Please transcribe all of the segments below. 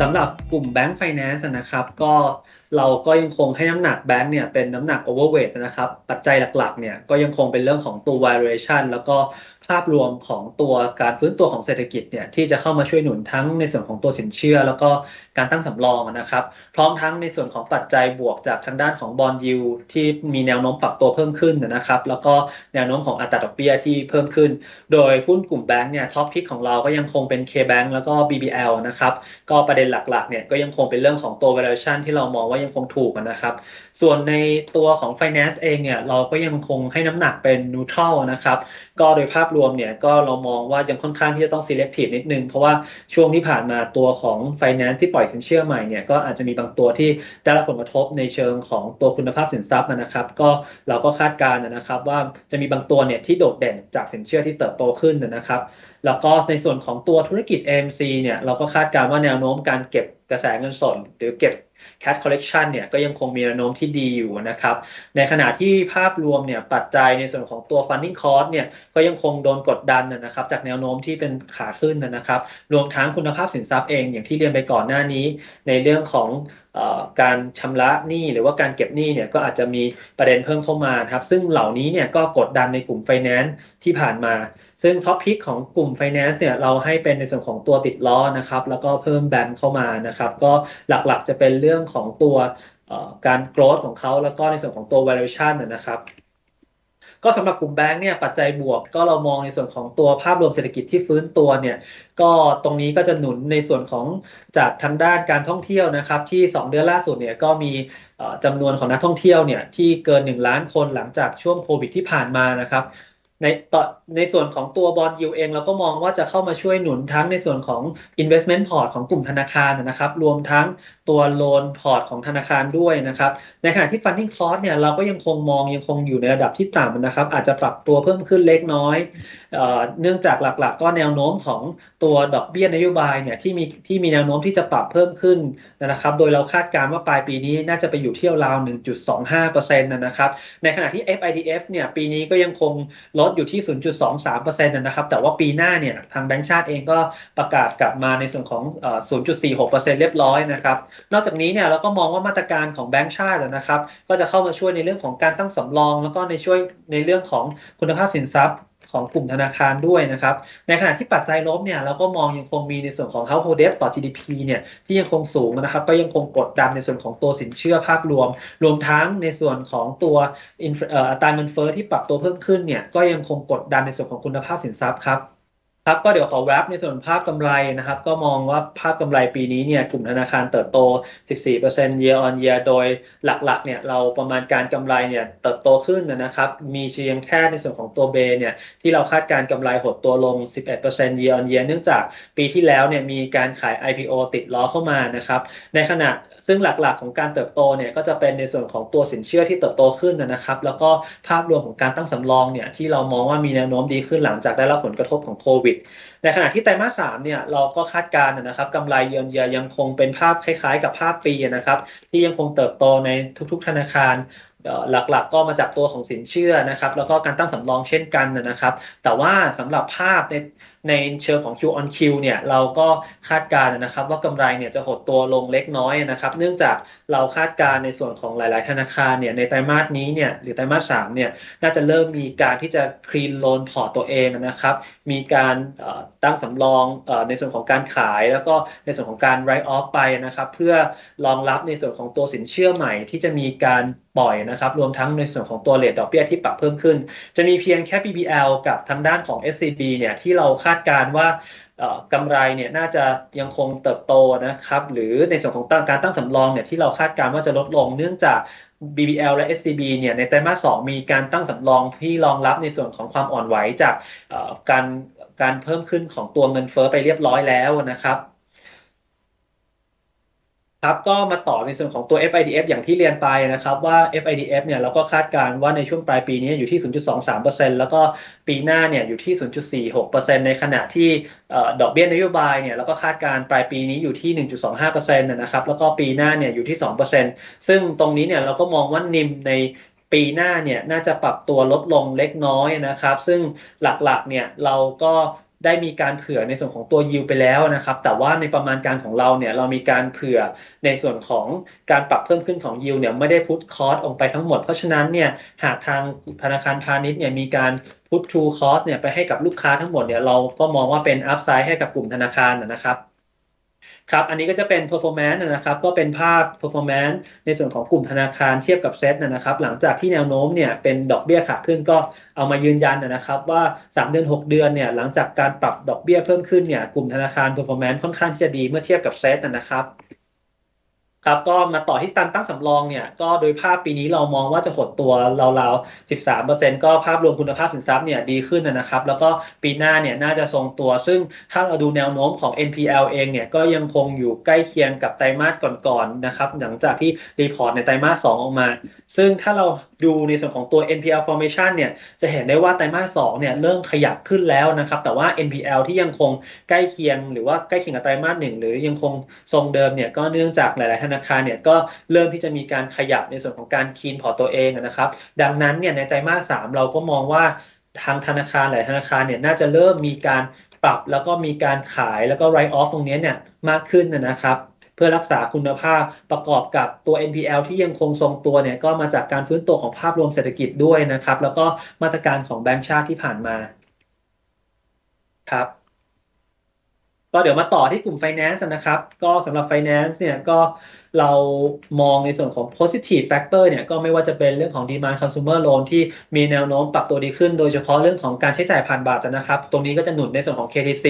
สำหรับกลุ่มแบงก์ไฟแนนซ์นะครับ ก็เราก็ยังคงให้น้ำหนักแบงก์เนี่ยเป็นน้ำหนักโอเวอร์เวทนะครับ ปัจจัยหลักๆเนี่ยก็ยังคงเป็นเรื่องของตัว valuation แล้วก็ภาพรวมของตัวการฟื้นตัวของเศรษฐกิจเนี่ยที่จะเข้ามาช่วยหนุนทั้งในส่วนของตัวสินเชื่อ แล้วก็ การตั้งสำรองนะครับ พร้อมทั้งในส่วนของปัจจัยบวกจากทางด้านของบอลยูที่มีแนวโน้มปรับตัวเพิ่มขึ้นนะครับ แล้วก็แนวโน้มของอัตราดอกเบี้ยที่เพิ่มขึ้น โดยหุ้นกลุ่มแบงก์เนี่ยท็อปพิกของเราก็ยังคงเป็น K-Bank แล้วก็ BBL นะครับก็ประเด็นหลักๆเนี่ยก็ยังคงเป็นเรื่องของตัว valuation ที่เรามองว่ายังคงถูกนะครับ ส่วนในตัวของ finance เองเนี่ยเราก็ยังคงให้น้ำหนักเป็น neutral นะครับก็โดยภาพรวมเนี่ยก็เรามองว่ายังค่อนข้างที่จะต้อง selective นิดนึงเพราะว่าช่วงที่ผ่านมาตัวของ finance ที่ปล่อยสินเชื่อใหม่เนี่ยก็อาจจะมีบางตัวที่ได้รับผลกระทบในเชิงของตัวคุณภาพสินทรัพย์นะครับ ก็เราก็คาดการณ์นะครับ ว่าจะมีบางตัวเนี่ยที่โดดเด่นจากสินเชื่อที่เติบโตขึ้นนะครับ แล้วก็ในส่วนของตัวธุรกิจ AMC เนี่ยเราก็คาดการณ์ว่าแนวโน้มการเก็บกระแสเงินสดหรือเก็บ Cat collection เนี่ยก็ยังคงมีแนวโน้มที่ดีอยู่นะครับ ในขณะที่ภาพรวมเนี่ยปัจจัยในส่วนของตัว funding cost เนี่ยก็ยังคงโดนกดดันนะครับ จากแนวโน้มที่เป็นขาขึ้นนะครับ รวมทั้งคุณภาพสินทรัพย์เองอย่างที่เรียนไปก่อนหน้านี้ ในเรื่องของ การชำระหนี้หรือว่าการเก็บหนี้เนี่ยก็อาจจะมีประเด็นเพิ่มเข้ามาครับซึ่งเหล่านี้เนี่ยก็กดดันในกลุ่มไฟแนนซ์ที่ผ่านมา ซึ่งท็อปพิกของกลุ่มไฟแนนซ์เนี่ยเราให้เป็นในส่วนของตัวติดล้อนะครับแล้วก็เพิ่มแบนเข้ามานะครับก็หลักๆจะเป็นเรื่องของตัวการโกรธของเขาแล้วก็ในส่วนของตัว valuation นะครับ ก็สำหรับกลุ่มแบงค์เนี่ยปัจจัยบวก ก็เรามองในส่วนของตัวภาพรวมเศรษฐกิจที่ฟื้นตัวเนี่ยก็ตรงนี้ก็จะหนุนในส่วนของจากทางด้านการท่องเที่ยวนะครับที่ 2 เดือนล่าสุดเนี่ยก็มีจำนวนของนักท่องเที่ยวเนี่ยที่เกิน 1 ล้านคนหลังจากช่วงโควิดที่ผ่านมานะครับ ในต่อในส่วนของตัวบอลยูเองเราก็มองว่าจะเข้ามาช่วยหนุนทั้งในส่วนของ investment port ของกลุ่มธนาคารนะครับ รวมทั้งตัวโลนพอร์ตของธนาคารด้วยนะครับ ในขณะที่ funding cost เนี่ยเราก็ยังคงมองยังคงอยู่ในระดับที่ต่ำนะครับ อาจจะปรับตัวเพิ่มขึ้นเล็กน้อยเนื่องจากหลักๆ ก็แนวโน้มของตัวดอกเบี้ยนโยบายเนี่ยที่มีที่มีแนวโน้มที่จะปรับเพิ่มขึ้นนะครับ โดยเราคาดการณ์ว่าปลายปีนี้น่าจะไปอยู่ที่ราว 1.25%นะครับ ในขณะที่ FIDF เนี่ยปีนี้ก็ยังคงลดอยู่ที่ 0.23%นะครับแต่ว่าปีหน้าเนี่ยทางแบงก์ชาติเองก็ประกาศกลับมาในส่วนของ 0.46%เรียบร้อยนะครับนอกจากนี้เนี่ยเราก็มองว่ามาตรการของแบงก์ชาตินะครับ ก็จะเข้ามาช่วยในเรื่องของการตั้งสำรอง แล้วก็ในช่วยในเรื่องของคุณภาพสินทรัพย์ ของกลุ่มธนาคารด้วยนะครับ ในขณะที่ปัจจัยลบเนี่ยเราก็มองยังคงมีในส่วนของ household debt ต่อ GDP เนี่ยที่ยังคงสูงนะครับ ก็ยังคงกดดันในส่วนของตัวสินเชื่อภาพรวม รวมทั้งในส่วนของตัวอัตราเงินเฟ้อที่ปรับตัวเพิ่มขึ้นเนี่ยก็ยังคงกดดันในส่วนของคุณภาพสินทรัพย์ครับ ครับก็เดี๋ยวขอแวบในส่วนภาพกำไรนะครับ ก็มองว่าภาพกำไรปีนี้เนี่ยกลุ่มธนาคารเติบโต 14% year on year โดยหลักๆเนี่ยเราประมาณการกำไรเนี่ยเติบโตขึ้นนะครับ มีเชียงแค่ในส่วนของตัวเบเนี่ยที่เราคาดการกำไรหดตัวลง 11% year on year เนื่องจากปีที่แล้วเนี่ยมีการขาย IPO ติดล้อเข้ามานะครับ ในขณะซึ่งหลักๆของการเติบโตเนี่ยก็จะเป็นในส่วนของตัวสินเชื่อที่เติบโตขึ้นนะครับ แล้วก็ภาพรวมของการตั้งสำรองเนี่ยที่เรามองว่ามีแนวโน้มดีขึ้นหลังจากได้รับผลกระทบของโควิดในขณะที่ไตรมาสสามเนี่ยเราก็คาดการณ์นะครับกำไรเยือนเยียยังคงเป็นภาพคล้ายๆ กับภาพปีนะครับที่ยังคงเติบโตในทุกๆธนาคารหลักๆก็มาจากตัวของสินเชื่อนะครับ แล้วก็การตั้งสำรองเช่นกันนะครับ แต่ว่าสำหรับภาพใน ในเชิงของ Q on Q เนี่ยเราก็คาดการณ์นะครับว่ากำไรเนี่ยจะหดตัวลงเล็กน้อยนะครับ เนื่องจากเราคาดการณ์ในส่วนของหลาย ๆ ธนาคารเนี่ยในไตรมาสนี้เนี่ยหรือไตรมาสสามเนี่ยน่าจะเริ่มมีการที่จะคลีนโลนพอร์ตตัวเองนะครับ มีการตั้งสำรองในส่วนของการขาย แล้วก็ในส่วนของการไรออฟไปนะครับเพื่อรองรับในส่วนของตัวสินเชื่อใหม่ที่จะมีการปล่อยนะครับรวมทั้งในส่วนของตัวเลทดอกเบี้ยที่ปรับเพิ่มขึ้น จะมีเพียงแค่ BBL กับทางด้านของ SCB เนี่ยที่เราคาดดการว่ากำไรเนี่ยน่าจะยังคงเติบโตนะครับ หรือในส่วนของการตั้งสำรองเนี่ยที่เราคาดการว่าจะลดลงเนื่องจาก BBL และ SCB เนี่ยในไตรมาส2มีการตั้งสำรองที่รองรับในส่วนของความอ่อนไหวจากการการเพิ่มขึ้นของตัวเงินเฟ้อไปเรียบร้อยแล้วนะครับ ครับก็มาต่อในส่วนของตัว FIDF อย่างที่เรียนไปนะครับว่า FIDF เนี่ยเราก็คาดการณ์ว่าในช่วงปลายปีนี้อยู่ที่ 0.23%แล้วก็ปีหน้าเนี่ยอยู่ที่ 0.46%ในขณะที่ดอกเบี้ยนโยบายเนี่ยเราก็คาดการณ์ปลายปีนี้อยู่ที่ 1.25%นะครับแล้วก็ปีหน้าเนี่ยอยู่ที่ 2%ซึ่งตรงนี้เนี่ยเราก็มองว่านิมในปีหน้าเนี่ยน่าจะปรับตัวลดลงเล็กน้อยนะครับ ซึ่งหลักๆเนี่ยเราก็ ได้มีการเผื่อในส่วนของตัวยิวไปแล้วนะครับ แต่ว่าในประมาณการของเราเนี่ยเรามีการเผื่อในส่วนของการปรับเพิ่มขึ้นของยิวเนี่ยไม่ได้พุทคอสออกไปทั้งหมด เพราะฉะนั้นเนี่ยหากทางธนาคารพาณิชย์เนี่ยมีการพุททูคอสเนี่ยไปให้กับลูกค้าทั้งหมดเนี่ยเราก็มองว่าเป็นอัพไซด์ให้กับกลุ่มธนาคารนะครับ ครับ อันนี้ก็จะเป็น performance นะครับ ก็เป็นภาพ performance ในส่วนของกลุ่มธนาคารเทียบกับเซตนะครับ หลังจากที่แนวโน้มเนี่ยเป็นดอกเบี้ยขาขึ้นก็เอามายืนยันนะครับว่า 3 เดือน 6 เดือนเนี่ยหลังจากการปรับดอกเบี้ยเพิ่มขึ้นเนี่ยกลุ่มธนาคาร performance ค่อนข้างที่จะดีเมื่อเทียบกับเซตนะครับ ครับก็มาต่อที่ตันตั้งสำรองเนี่ยก็โดยภาพปีนี้เรามองว่าจะหดตัวราวๆ 13 ก็ภาพรวมคุณภาพสินทรัพย์เนี่ยดีขึ้นนะครับ แล้วก็ปีหน้าเนี่ยน่าจะทรงตัว ซึ่งถ้าเราดูแนวโน้มของ NPL เองเนี่ยก็ยังคงอยู่ใกล้เคียงกับไตรมาสก่อนๆนะครับหลังจากที่รีพอร์ตในไตรมาส2ออกมา ซึ่งถ้าเราดูในส่วนของตัว NPL formation เนี่ยจะเห็นได้ว่าไตรมาส2เนี่ยเริ่มขยับขึ้นแล้วนะครับแต่ว่า NPL ที่ยังคงใกล้เคียงหรือว่าใกล้เคียงกับไตรมาส1หรือยังคงทรงเดิมเนี่ยก็เนื่องจากหลายๆธนาาคารเนี่ยก็เริ่มที่จะมีการขยับในส่วนของการคีนพอตัวเองนะครับ ดังนั้นเนี่ยในไตรมาส3เราก็มองว่าทางธนาคารหลายธนาคารเนี่ยน่าจะเริ่มมีการปรับแล้วก็มีการขายแล้วก็ write off ตรงนี้เนี่ยมากขึ้นนะครับเพื่อรักษาคุณภาพประกอบกับตัว NPL ที่ยังคงทรงตัวเนี่ยก็มาจากการฟื้นตัวของภาพรวมเศรษฐกิจด้วยนะครับ แล้วก็มาตรการของแบงก์ชาติที่ผ่านมาครับก็เดี๋ยวมาต่อที่กลุ่ม Finance นะครับ ก็สำหรับ Finance เนี่ยก็เรามองในส่วนของ positive factor เนี่ยก็ไม่ว่าจะเป็นเรื่องของ demand consumer loan ที่มีแนวโน้มปรับตัวดีขึ้น โดยเฉพาะเรื่องของการใช้จ่ายผ่านบัตรนะครับ ตรงนี้ก็จะหนุนในส่วนของ KTC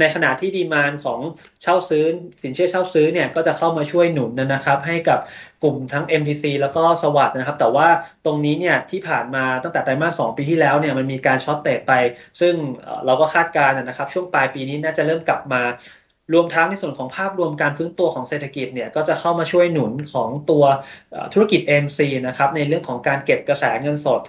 ในขณะที่ demand ของเช่าซื้อ สินเชื่อเช่าซื้อเนี่ยก็จะเข้ามาช่วยหนุนนะครับให้กับกลุ่มทั้ง MTC แล้วก็สวัสดนะครับ แต่ว่าตรงนี้เนี่ยที่ผ่านมาตั้งแต่ไตรมาส2ปีที่แล้วเนี่ยมันมีการช็อตเตะไป ซึ่งเราก็คาดการณ์นะครับ ช่วงปลายปีนี้น่าจะเริ่มกลับมา รวมทั้งในส่วนของภาพรวมการฟื้นตัวของเศรษฐกิจเนี่ยก็จะเข้ามาช่วยหนุนของตัวธุรกิจ MC นะครับในเรื่องของการเก็บกระแสเงินสด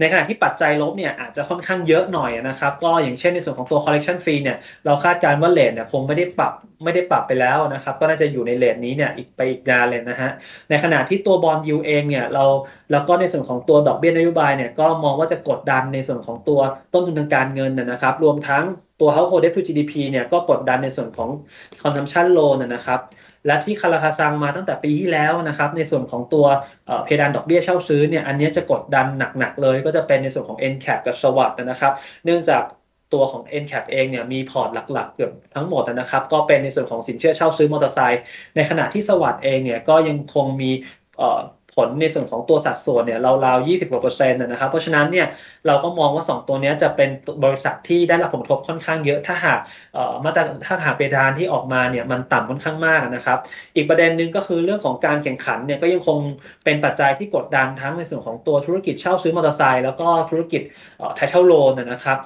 ในขณะที่ปัจจัยลบเนี่ยอาจจะค่อนข้างเยอะหน่อยนะครับก็อย่างเช่นในส่วนของตัว collection fee เนี่ยเราคาดการณ์ว่าเลทเนี่ยคงไม่ได้ปรับไม่ได้ปรับไปแล้วนะครับก็น่าจะอยู่ในเลทนี้เนี่ยอีกไปอีกนานเลยนะฮะในขณะที่ตัวบอลยูเองเนี่ยเราแล้วก็ในส่วนของตัวดอกเบี้ยนโยบายเนี่ยก็มองว่าจะกดดันในส่วนของตัวต้นทุนทางการเงินนะครับรวมทั้งตัว household debt to GDP เนี่ยก็กดดันในส่วนของ consumption loan นะครับ และที่คาราคาซังมาตั้งแต่ปีที่แล้วนะครับ ในส่วนของตัวเพดานดอกเบี้ยเช่าซื้อเนี่ยอันนี้จะกดดันหนักๆเลย ก็จะเป็นในส่วนของ NCAP กับสวัสดนะครับ เนื่องจากตัวของ NCAP เองเนี่ยมีพอร์ตหลักๆ เกือบทั้งหมดนะครับ ก็เป็นในส่วนของสินเชื่อเช่าซื้อมอเตอร์ไซค์ในขณะที่สวัสดเองเนี่ยก็ยังคงมี ผลในส่วนของตัวสัดส่วนเนี่ยราวๆ20กว่าเปอร์เซ็นต์นะครับ เพราะฉะนั้นเนี่ยเราก็มองว่า 2 ตัวนี้จะเป็นบริษัทที่ได้รับผลกระทบค่อนข้างเยอะ ถ้าหากมาตรถ้าหากเปดานที่ออกมาเนี่ยมันต่ำค่อนข้างมากนะครับ อีกประเด็นหนึ่งก็คือเรื่องของการแข่งขันเนี่ยก็ยังคงเป็นปัจจัยที่กดดันทั้งในส่วนของตัวธุรกิจเช่าซื้อมอเตอร์ไซค์แล้วก็ธุรกิจไทเทลโลนนะครับ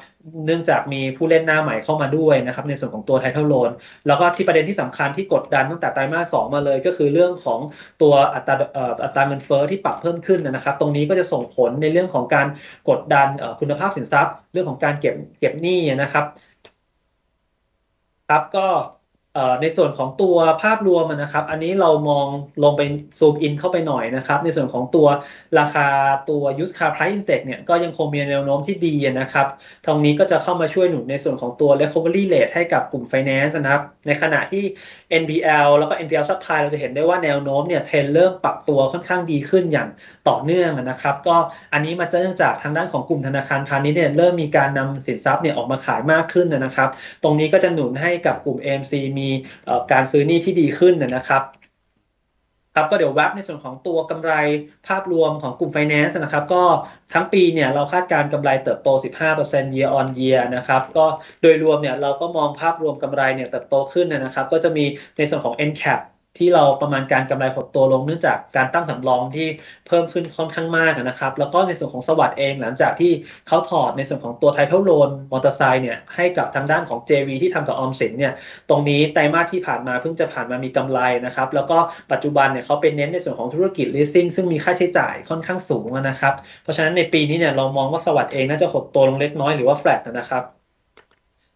เนื่องจากมีผู้เล่นหน้าใหม่เข้ามาด้วยนะครับในส่วนของตัวไทเทลโลนแล้วก็ที่ประเด็นที่สำคัญที่กดดันตั้งแต่ไตรมาสสมาเลย ก็คือเรื่องของตัวอัตราอัตราเงินเฟ้อที่ปรับเพิ่มขึ้นนะครับ ตรงนี้ก็จะส่งผลในเรื่องของการกดดันคุณภาพสินทรัพย์ เรื่องของการเก็บเก็บหนี้นะครับครับก็ ในส่วนของตัวภาพรวมนะครับ อันนี้เรามองลงไปซูมอินเข้าไปหน่อยนะครับ ในส่วนของตัวราคาตัว used car price index เนี่ยก็ยังคงมีแนวโน้มที่ดีนะครับ ตรงนี้ก็จะเข้ามาช่วยหนุนในส่วนของตัว recovery rate ให้กับกลุ่ม finance นะครับ ในขณะที่ NPL แล้วก็ NPL supply เราจะเห็นได้ว่าแนวโน้มเนี่ยเทรนเริ่มปรับตัวค่อนข้างดีขึ้นอย่างต่อเนื่องนะครับ ก็อันนี้มาเนื่องจากทางด้านของกลุ่มธนาคารพาณิชย์เนี่ยเริ่มมีการนำสินทรัพย์เนี่ยออกมาขายมากขึ้นนะครับ ตรงนี้ก็จะหนุนให้กับกลุ่ม AMC มีการซื้อนี่ที่ดีขึ้นนะครับครับก็เดี๋ยววับในส่วนของตัวกำไรภาพรวมของกลุ่มไฟแนนซ์นะครับ ก็ทั้งปีเนี่ยเราคาดการกำไรเติบโต 15% year on year นะครับ ก็โดยรวมเนี่ยเราก็มองภาพรวมกำไรเนี่ยเติบโตขึ้นนะครับ ก็จะมีในส่วนของ NCAP ที่เราประมาณการกำไรหดตัวลงเนื่องจากการตั้งสำรองที่เพิ่มขึ้นค่อนข้างมากนะครับ แล้วก็ในส่วนของสวัสด์เองหลังจากที่เขาถอดในส่วนของตัวไทเทลโลนมอเตอร์ไซค์เนี่ยให้กับทางด้านของ JV ที่ทำกับออมสินเนี่ยตรงนี้ไตรมาสที่ผ่านมาเพิ่งจะผ่านมามีกำไรนะครับแล้วก็ปัจจุบันเนี่ยเขาเป็นเน้นในส่วนของธุรกิจ leasing ซึ่งมีค่าใช้จ่ายค่อนข้างสูงนะครับเพราะฉะนั้นในปีนี้เนี่ยเรามองว่าสวัสด์เองน่าจะหดตัวลงเล็กน้อยหรือว่า flat นะครับ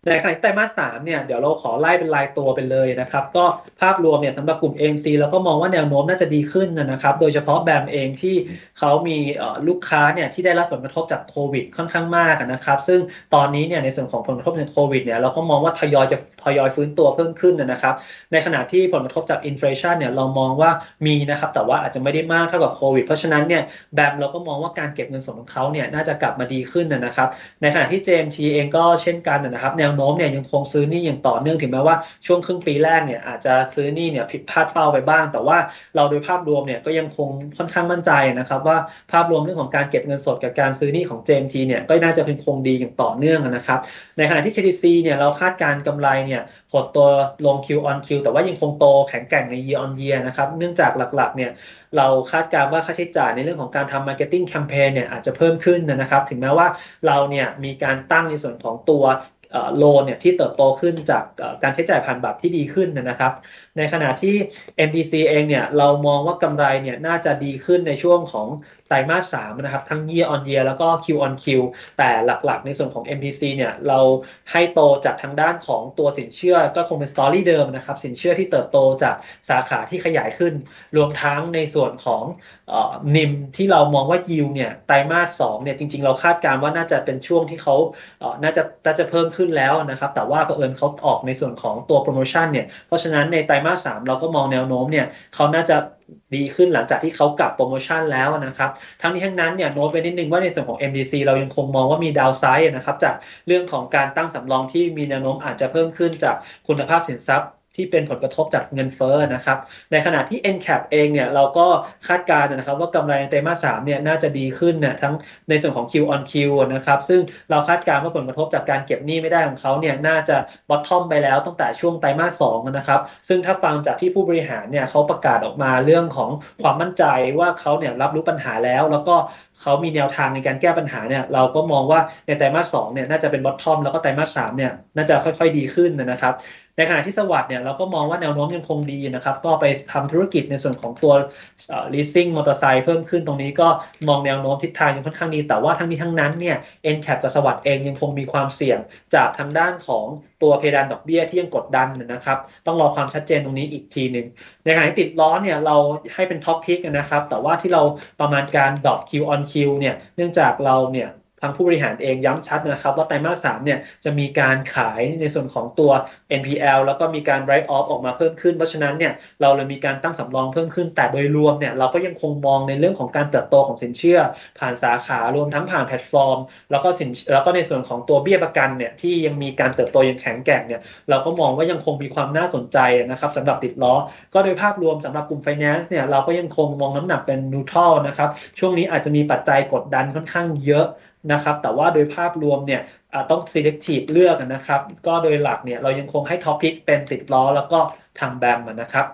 ในขณะที่ไตรมาสสามเนี่ยเดี๋ยวเราขอไล่เป็นรายตัวไปเลยนะครับ ก็ภาพรวมเนี่ยสำหรับกลุ่ม AMC แล้วก็มองว่าแนวโน้มน่าจะดีขึ้นนะครับ โดยเฉพาะแบมเองที่เขามีลูกค้าเนี่ยที่ได้รับผลกระทบจากโควิดค่อนข้างมากนะครับ ซึ่งตอนนี้เนี่ยในส่วนของผลกระทบจากโควิดเนี่ยเราก็มองว่าทยอยจะทยอยฟื้นตัวเพิ่มขึ้นนะครับ ในขณะที่ผลกระทบจากอินฟลชันเนี่ยเรามองว่ามีนะครับแต่ว่าอาจจะไม่ได้มากเท่ากับโควิดเพราะฉะนั้นเนี่ยแบมเราก็มองว่าการเก็บเงินสดของเขาเนี่ยน่าจะกลับมาดีขึ้นนะครับ ในขณะที่ JMT เองก็เช่นกันนะครับแนวโน้มเนี่ยยังคงซื้อนี่อย่างต่อเนื่องถึงแม้ว่าช่วงครึ่งปีแรกเนี่ยอาจจะซื้อนี่เนี่ยผิดพลาดเป้าไปบ้าง แต่ว่าเราโดยภาพรวมเนี่ยก็ยังคงค่อนข้างมั่นใจนะครับว่าภาพรวมเรื่องของการเก็บเงินสดกับการซื้อนี่ของ JMT เนี่ยก็น่าจะเป็นคงดีอย่างต่อเนื่องนะครับในขณะที่ KTC เนี่ยเราคาดการกำไรเนี่ยหดตัวลง Q on Q แต่ว่ายังคงโตแข็งแกร่งใน year on year นะครับเนื่องจากหลักๆเนี่ยเราคาดการว่าค่าใช้จ่ายในเรื่องของการทำ marketing campaign เนี่ยอาจจะเพิ่มขึ้นนะครับ ถึงแม้ว่าเราเนี่ยมีการตั้งในส่วนของตัว โลนเนี่ยที่เติบโตขึ้นจากการใช้จ่ายผ่านบัตรที่ดีขึ้นนะครับในขณะที่ MTC เองเนี่ยเรามองว่ากำไรเนี่ยน่าจะดีขึ้นในช่วงของไตรมาส3นะครับ ทั้ง year on year แล้วก็ Q on Q แต่หลักๆ ในส่วนของ MTC เนี่ยเราให้โตจากทางด้านของตัวสินเชื่อก็คงเป็นสตอรี่เดิมนะครับ สินเชื่อที่เติบโตจากสาขาที่ขยายขึ้น รวมทั้งในส่วนของนิมที่เรามองว่ายิวเนี่ยไตรมาส2เนี่ยจริง ๆ เราคาดการณ์ว่าน่าจะเป็นช่วงที่เขาน่าจะน่าจะเพิ่มขึ้นแล้วนะครับ แต่ว่าเผอิญเขาออกในส่วนของตัวโปรโมชั่นเนี่ยเพราะฉะนั้นในไตรมาสามเราก็มองแนวโน้มเนี่ยเขาน่าจะดีขึ้นหลังจากที่เขากลับโปรโมชั่นแล้วนะครับ ทั้งนี้ทั้งนั้นเนี่ยโน้ตไว้นิดนึงว่าในส่วนของ MDC เรายังคงมองว่ามีดาวไซด์นะครับจากเรื่องของการตั้งสำรองที่มีแนวโน้มอาจจะเพิ่มขึ้นจากคุณภาพสินทรัพย์ ที่เป็นผลกระทบจากเงินเฟ้อนะครับ ในขณะที่ NCAP เองเนี่ยเราก็คาดการณ์นะครับว่ากำไรในไตรมาส3เนี่ยน่าจะดีขึ้นเนี่ยทั้งในส่วนของ Q on Q นะครับซึ่งเราคาดการณ์ว่าผลกระทบจากการเก็บหนี้ไม่ได้ของเขาเนี่ยน่าจะบอททอมไปแล้วตั้งแต่ช่วงไตรมาส2นะครับซึ่งถ้าฟังจากที่ผู้บริหารเนี่ยเขาประกาศออกมาเรื่องของความมั่นใจว่าเขาเนี่ยรับรู้ปัญหาแล้ว แล้วก็เขามีแนวทางในการแก้ปัญหาเนี่ยเราก็มองว่าในไตรมาส2เนี่ยน่าจะเป็นบอททอมแล้วก็ไตรมาส3เนี่ยน่าจะค่อยๆดีขึ้นนะครับ ในขณะที่สวัสด์เนี่ยเราก็มองว่าแนวโน้มยังคงดีนะครับ ก็ไปทำธุรกิจในส่วนของตัว leasing มอเตอร์ไซค์เพิ่มขึ้นตรงนี้ก็มองแนวโน้มทิศทางยังค่อนข้างดีแต่ว่าทั้งนี้ทั้งนั้นเนี่ย NCAP กับสวัสด์เองยังคงมีความเสี่ยงจากทางด้านของตัวเพดานดอกเบี้ยที่ยังกดดันนะครับ ต้องรอความชัดเจนตรงนี้อีกทีหนึ่งในขณะที่ติดล้อเนี่ยเราให้เป็นท็อปพิกนะครับ แต่ว่าที่เราประมาณการดอก Q on Q เนี่ยเนื่องจากเราเนี่ย ทางผู้บริหารเองย้ำชัดนะครับ ว่าไตรมาส3เนี่ยจะมีการขายในส่วนของตัว NPL แล้วก็มีการ write off ออกมาเพิ่มขึ้น เพราะฉะนั้นเนี่ยเราเลยมีการตั้งสำรองเพิ่มขึ้น แต่โดยรวมเนี่ยเราก็ยังคงมองในเรื่องของการเติบโตของสินเชื่อ ผ่านสาขารวมทั้งผ่านแพลตฟอร์ม แล้วก็สินแล้วก็ในส่วนของตัวเบี้ยประกันเนี่ยที่ยังมีการเติบโตยังแข็งแกร่งเนี่ยเราก็มองว่ายังคงมีความน่าสนใจนะครับสำหรับติดล้อ ก็โดยภาพรวมสำหรับกลุ่ม finance เนี่ยเราก็ยังคงมองน้ำหนักเป็น neutral นะครับช่วงนี้อาจจะมีปัจจัยกดดันค่อนข้างเยอะ นะครับแต่ว่าโดยภาพรวมเนี่ยต้อง selective เลือกนะครับ ก็โดยหลักเนี่ยเรายังคงให้ท็อปพิกเป็นติดล้อแล้วก็ทางแบมนะครับ